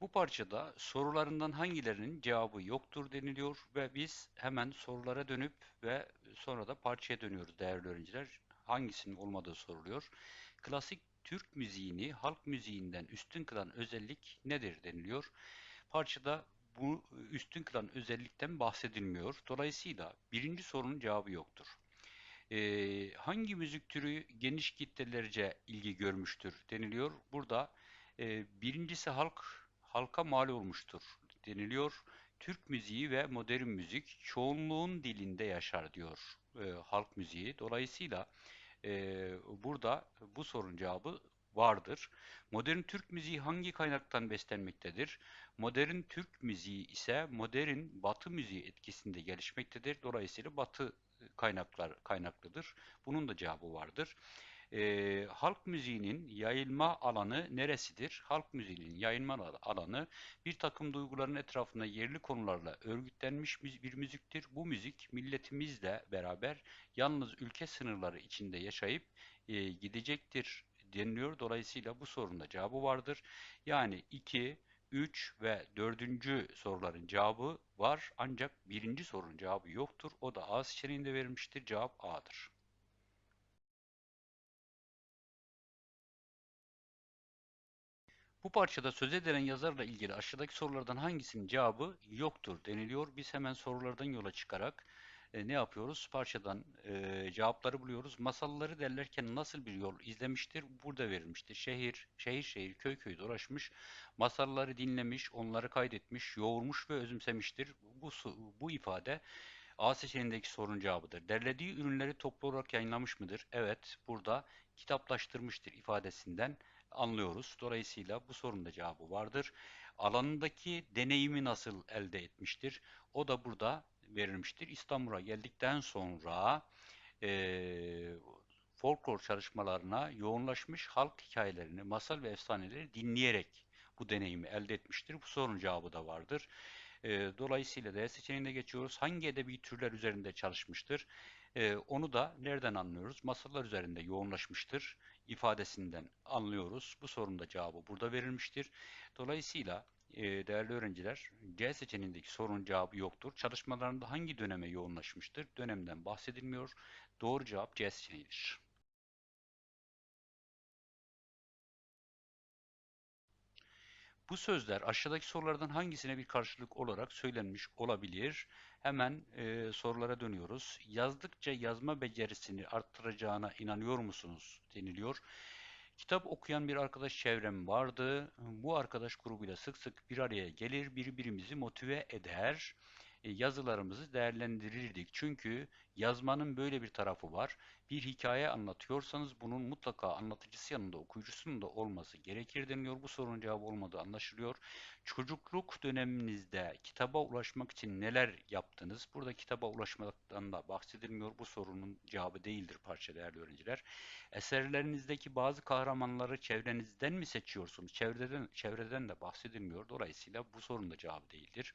Bu parçada sorularından hangilerinin cevabı yoktur deniliyor ve biz hemen sorulara dönüp ve sonra da parçaya dönüyoruz değerli öğrenciler. Hangisinin olmadığı soruluyor. Klasik Türk müziğini halk müziğinden üstün kılan özellik nedir deniliyor. Parçada bu üstün kılan özellikten bahsedilmiyor. Dolayısıyla birinci sorunun cevabı yoktur. Ee, hangi müzik türü geniş kitlelerce ilgi görmüştür deniliyor. Burada e, birincisi halk halka mal olmuştur deniliyor. Türk müziği ve modern müzik çoğunluğun dilinde yaşar diyor e, halk müziği. Dolayısıyla e, burada bu sorunun cevabı vardır. Modern Türk müziği hangi kaynaktan beslenmektedir? Modern Türk müziği ise modern Batı müziği etkisinde gelişmektedir. Dolayısıyla Batı kaynaklar kaynaklıdır. Bunun da cevabı vardır. Ee, halk müziğinin yayılma alanı neresidir? Halk müziğinin yayılma alanı bir takım duyguların etrafında yerli konularla örgütlenmiş bir müziktir. Bu müzik milletimizle beraber yalnız ülke sınırları içinde yaşayıp e, gidecektir deniliyor. Dolayısıyla bu sorunun da cevabı vardır. Yani 2, 3 ve 4. soruların cevabı var ancak birinci sorunun cevabı yoktur. O da A seçeneğinde verilmiştir. Cevap A'dır. Bu parçada söz edilen yazarla ilgili aşağıdaki sorulardan hangisinin cevabı yoktur deniliyor. Biz hemen sorulardan yola çıkarak e, ne yapıyoruz? Parçadan e, cevapları buluyoruz. Masalları derlerken nasıl bir yol izlemiştir? Burada verilmiştir. Şehir, şehir şehir, köy köy dolaşmış, masalları dinlemiş, onları kaydetmiş, yoğurmuş ve özümsemiştir. Bu, bu ifade A seçeneğindeki sorunun cevabıdır. Derlediği ürünleri toplu olarak yayınlamış mıdır? Evet, burada kitaplaştırmıştır ifadesinden anlıyoruz. Dolayısıyla bu sorunun da cevabı vardır. Alanındaki deneyimi nasıl elde etmiştir? O da burada verilmiştir. İstanbul'a geldikten sonra e, folklor çalışmalarına yoğunlaşmış halk hikayelerini, masal ve efsaneleri dinleyerek bu deneyimi elde etmiştir. Bu sorunun cevabı da vardır. E, dolayısıyla D seçeneğine geçiyoruz. Hangi edebi türler üzerinde çalışmıştır? E, onu da nereden anlıyoruz? Masallar üzerinde yoğunlaşmıştır ifadesinden anlıyoruz. Bu sorunun da cevabı burada verilmiştir. Dolayısıyla değerli öğrenciler C seçeneğindeki sorunun cevabı yoktur. Çalışmalarında hangi döneme yoğunlaşmıştır? Dönemden bahsedilmiyor. Doğru cevap C seçeneğidir. Bu sözler aşağıdaki sorulardan hangisine bir karşılık olarak söylenmiş olabilir? Hemen e, sorulara dönüyoruz. Yazdıkça yazma becerisini arttıracağına inanıyor musunuz? deniliyor. Kitap okuyan bir arkadaş çevrem vardı. Bu arkadaş grubuyla sık sık bir araya gelir, birbirimizi motive eder. E, yazılarımızı değerlendirirdik. Çünkü yazmanın böyle bir tarafı var. Bir hikaye anlatıyorsanız bunun mutlaka anlatıcısı yanında okuyucusunun da olması gerekir deniliyor. Bu sorunun cevabı olmadığı anlaşılıyor. Çocukluk döneminizde kitaba ulaşmak için neler yaptınız? Burada kitaba ulaşmaktan da bahsedilmiyor. Bu sorunun cevabı değildir parça değerli öğrenciler. Eserlerinizdeki bazı kahramanları çevrenizden mi seçiyorsunuz? Çevreden, çevreden de bahsedilmiyor. Dolayısıyla bu sorunun da cevabı değildir.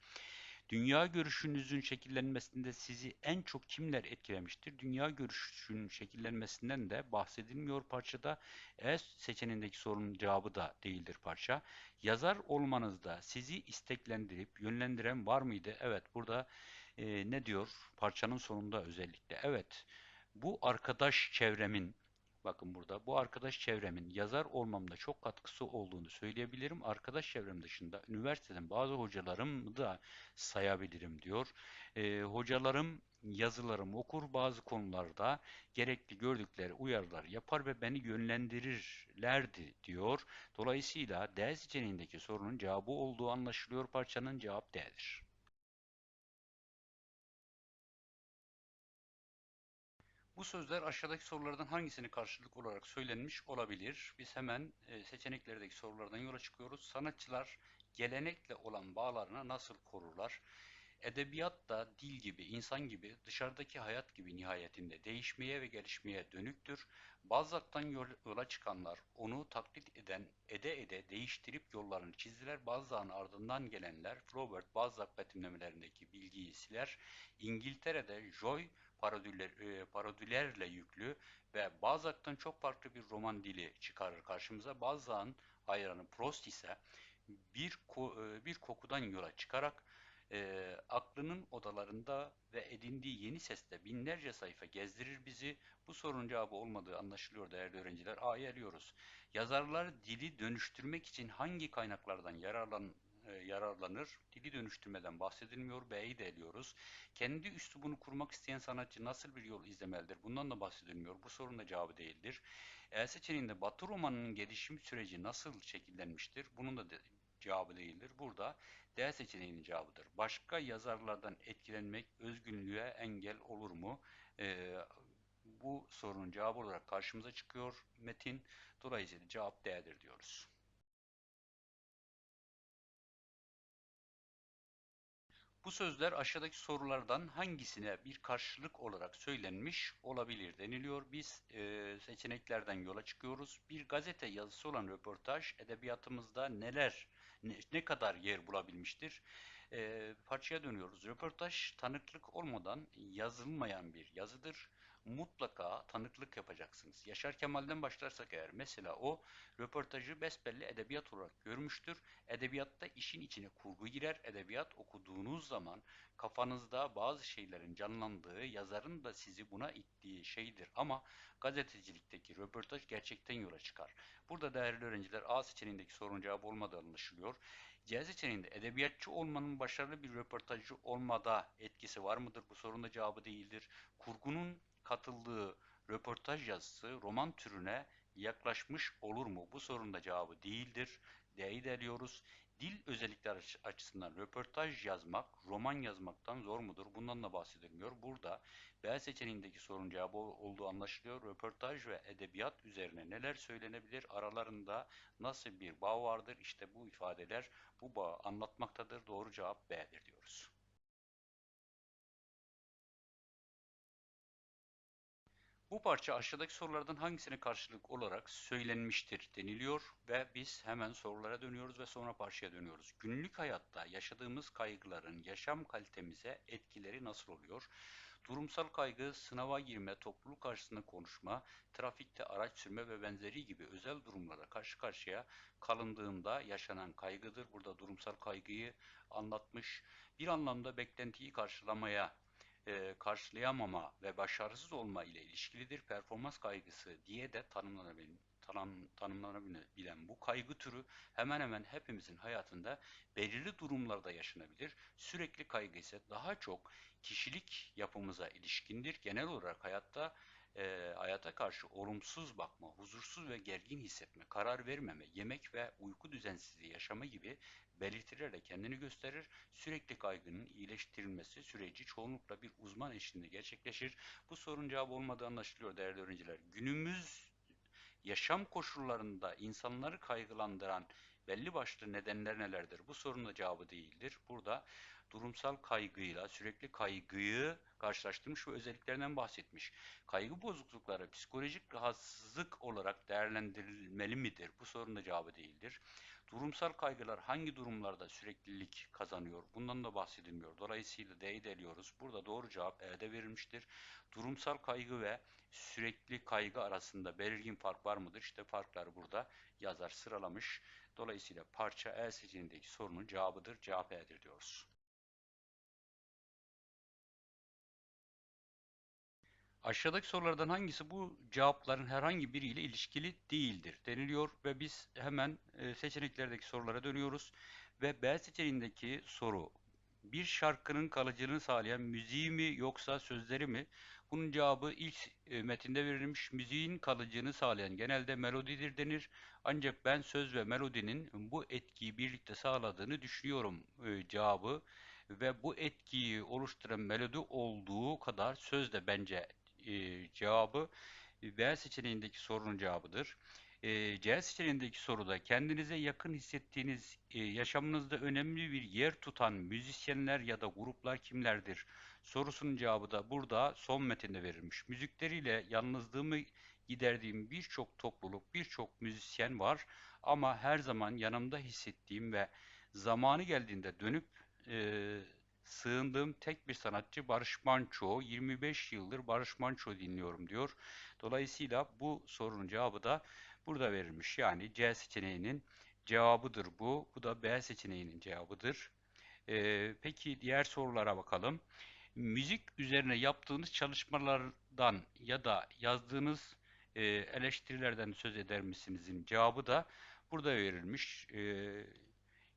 Dünya görüşünüzün şekillenmesinde sizi en çok kimler etkilemiştir? Dünya görüşünün şekillenmesinden de bahsedilmiyor parçada. E seçeneğindeki sorunun cevabı da değildir parça. Yazar olmanızda sizi isteklendirip yönlendiren var mıydı? Evet burada e, ne diyor parçanın sonunda özellikle? Evet bu arkadaş çevremin Bakın burada bu arkadaş çevremin yazar olmamda çok katkısı olduğunu söyleyebilirim. Arkadaş çevrem dışında üniversiteden bazı hocalarım da sayabilirim diyor. E, hocalarım yazılarımı okur bazı konularda gerekli gördükleri uyarılar yapar ve beni yönlendirirlerdi diyor. Dolayısıyla D seçeneğindeki sorunun cevabı olduğu anlaşılıyor. Parçanın cevap D'dir. Bu sözler aşağıdaki sorulardan hangisini karşılık olarak söylenmiş olabilir? Biz hemen e, seçeneklerdeki sorulardan yola çıkıyoruz. Sanatçılar gelenekle olan bağlarını nasıl korurlar? Edebiyat da dil gibi, insan gibi, dışarıdaki hayat gibi nihayetinde değişmeye ve gelişmeye dönüktür. Balzac'tan yola çıkanlar onu taklit eden, ede ede değiştirip yollarını çizdiler. Balzac'ın ardından gelenler Robert Balzac betimlemelerindeki bilgiyi siler. İngiltere'de Joy parodüller, e, parodülerle yüklü ve Balzac'tan çok farklı bir roman dili çıkarır karşımıza. Balzac'ın hayranı Prost ise bir e, bir kokudan yola çıkarak e, aklının odalarında ve edindiği yeni sesle binlerce sayfa gezdirir bizi. Bu sorunun cevabı olmadığı anlaşılıyor değerli öğrenciler. A'yı eliyoruz. Yazarlar dili dönüştürmek için hangi kaynaklardan yararlan, e, yararlanır? Dili dönüştürmeden bahsedilmiyor. B'yi de eliyoruz. Kendi üslubunu kurmak isteyen sanatçı nasıl bir yol izlemelidir? Bundan da bahsedilmiyor. Bu sorunun da cevabı değildir. E seçeneğinde Batı romanının gelişim süreci nasıl şekillenmiştir? Bunun da de, cevabı değildir. Burada D seçeneğinin cevabıdır. Başka yazarlardan etkilenmek özgünlüğe engel olur mu? E, bu sorunun cevabı olarak karşımıza çıkıyor metin. Dolayısıyla cevap D'dir diyoruz. Bu sözler aşağıdaki sorulardan hangisine bir karşılık olarak söylenmiş olabilir deniliyor. Biz e, seçeneklerden yola çıkıyoruz. Bir gazete yazısı olan röportaj edebiyatımızda neler, ne, ne kadar yer bulabilmiştir? E, parçaya dönüyoruz. Röportaj tanıklık olmadan yazılmayan bir yazıdır mutlaka tanıklık yapacaksınız. Yaşar Kemal'den başlarsak eğer mesela o röportajı besbelli edebiyat olarak görmüştür. Edebiyatta işin içine kurgu girer. Edebiyat okuduğunuz zaman kafanızda bazı şeylerin canlandığı, yazarın da sizi buna ittiği şeydir. Ama gazetecilikteki röportaj gerçekten yola çıkar. Burada değerli öğrenciler A seçeneğindeki sorunun cevabı olmadığı anlaşılıyor. C seçeneğinde edebiyatçı olmanın başarılı bir röportajcı olmada etkisi var mıdır? Bu sorunun cevabı değildir. Kurgunun katıldığı röportaj yazısı roman türüne yaklaşmış olur mu? Bu sorunun da cevabı değildir. D'yi deliyoruz. Dil özellikleri açısından röportaj yazmak, roman yazmaktan zor mudur? Bundan da bahsedilmiyor. Burada B seçeneğindeki sorun cevabı olduğu anlaşılıyor. Röportaj ve edebiyat üzerine neler söylenebilir? Aralarında nasıl bir bağ vardır? İşte bu ifadeler bu bağı anlatmaktadır. Doğru cevap B'dir diyoruz. Bu parça aşağıdaki sorulardan hangisine karşılık olarak söylenmiştir deniliyor ve biz hemen sorulara dönüyoruz ve sonra parçaya dönüyoruz. Günlük hayatta yaşadığımız kaygıların yaşam kalitemize etkileri nasıl oluyor? Durumsal kaygı, sınava girme, topluluk karşısında konuşma, trafikte araç sürme ve benzeri gibi özel durumlara karşı karşıya kalındığında yaşanan kaygıdır. Burada durumsal kaygıyı anlatmış. Bir anlamda beklentiyi karşılamaya e, karşılayamama ve başarısız olma ile ilişkilidir. Performans kaygısı diye de tanımlanabilen, tanım, tanımlanabilen bu kaygı türü hemen hemen hepimizin hayatında belirli durumlarda yaşanabilir. Sürekli kaygı ise daha çok kişilik yapımıza ilişkindir. Genel olarak hayatta e, hayata karşı olumsuz bakma, huzursuz ve gergin hissetme, karar vermeme, yemek ve uyku düzensizliği yaşama gibi belirtilerle kendini gösterir. Sürekli kaygının iyileştirilmesi süreci çoğunlukla bir uzman eşliğinde gerçekleşir. Bu sorun cevabı olmadığı anlaşılıyor değerli öğrenciler. Günümüz yaşam koşullarında insanları kaygılandıran belli başlı nedenler nelerdir? Bu sorunun cevabı değildir. Burada durumsal kaygıyla sürekli kaygıyı karşılaştırmış ve özelliklerinden bahsetmiş. Kaygı bozuklukları psikolojik rahatsızlık olarak değerlendirilmeli midir? Bu sorunun cevabı değildir. Durumsal kaygılar hangi durumlarda süreklilik kazanıyor? Bundan da bahsedilmiyor. Dolayısıyla D'yi deliyoruz. Burada doğru cevap E'de verilmiştir. Durumsal kaygı ve sürekli kaygı arasında belirgin fark var mıdır? İşte farkları burada yazar sıralamış. Dolayısıyla parça E seçeneğindeki sorunun cevabıdır. Cevap E'dir diyoruz. Aşağıdaki sorulardan hangisi bu cevapların herhangi biriyle ilişkili değildir deniliyor ve biz hemen e, seçeneklerdeki sorulara dönüyoruz ve B seçeneğindeki soru bir şarkının kalıcılığını sağlayan müziği mi yoksa sözleri mi? Bunun cevabı ilk e, metinde verilmiş müziğin kalıcılığını sağlayan genelde melodidir denir. Ancak ben söz ve melodinin bu etkiyi birlikte sağladığını düşünüyorum e, cevabı ve bu etkiyi oluşturan melodi olduğu kadar söz de bence e, cevabı B seçeneğindeki sorunun cevabıdır. E, C seçeneğindeki soruda kendinize yakın hissettiğiniz e, yaşamınızda önemli bir yer tutan müzisyenler ya da gruplar kimlerdir? Sorusunun cevabı da burada son metinde verilmiş. Müzikleriyle yalnızlığımı giderdiğim birçok topluluk, birçok müzisyen var ama her zaman yanımda hissettiğim ve zamanı geldiğinde dönüp e, sığındığım tek bir sanatçı Barış Manço. 25 yıldır Barış Manço dinliyorum diyor. Dolayısıyla bu sorunun cevabı da burada verilmiş. Yani C seçeneğinin cevabıdır bu. Bu da B seçeneğinin cevabıdır. Ee, peki diğer sorulara bakalım. Müzik üzerine yaptığınız çalışmalardan ya da yazdığınız e, eleştirilerden söz eder misinizin cevabı da burada verilmiş. Ee,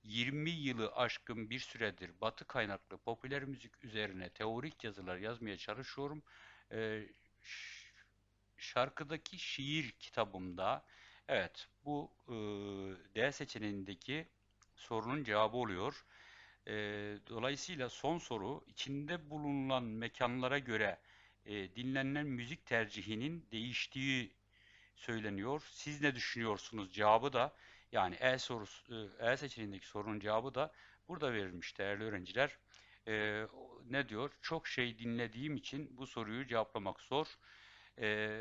20 yılı aşkın bir süredir Batı kaynaklı popüler müzik üzerine teorik yazılar yazmaya çalışıyorum. Ş- şarkıdaki şiir kitabımda evet bu e, D seçeneğindeki sorunun cevabı oluyor. E, dolayısıyla son soru içinde bulunan mekanlara göre e, dinlenen müzik tercihinin değiştiği söyleniyor. Siz ne düşünüyorsunuz? Cevabı da yani E sorusu E seçeneğindeki sorunun cevabı da burada verilmiş değerli öğrenciler. E, ne diyor? Çok şey dinlediğim için bu soruyu cevaplamak zor. E,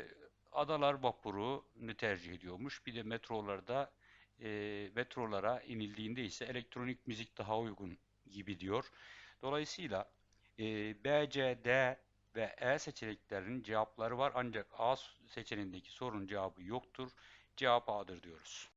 adalar vapurunu tercih ediyormuş. Bir de metrolarda e, metrolara inildiğinde ise elektronik müzik daha uygun gibi diyor. Dolayısıyla e, B, C, D ve E seçeneklerinin cevapları var ancak A seçeneğindeki sorunun cevabı yoktur. Cevap A'dır diyoruz.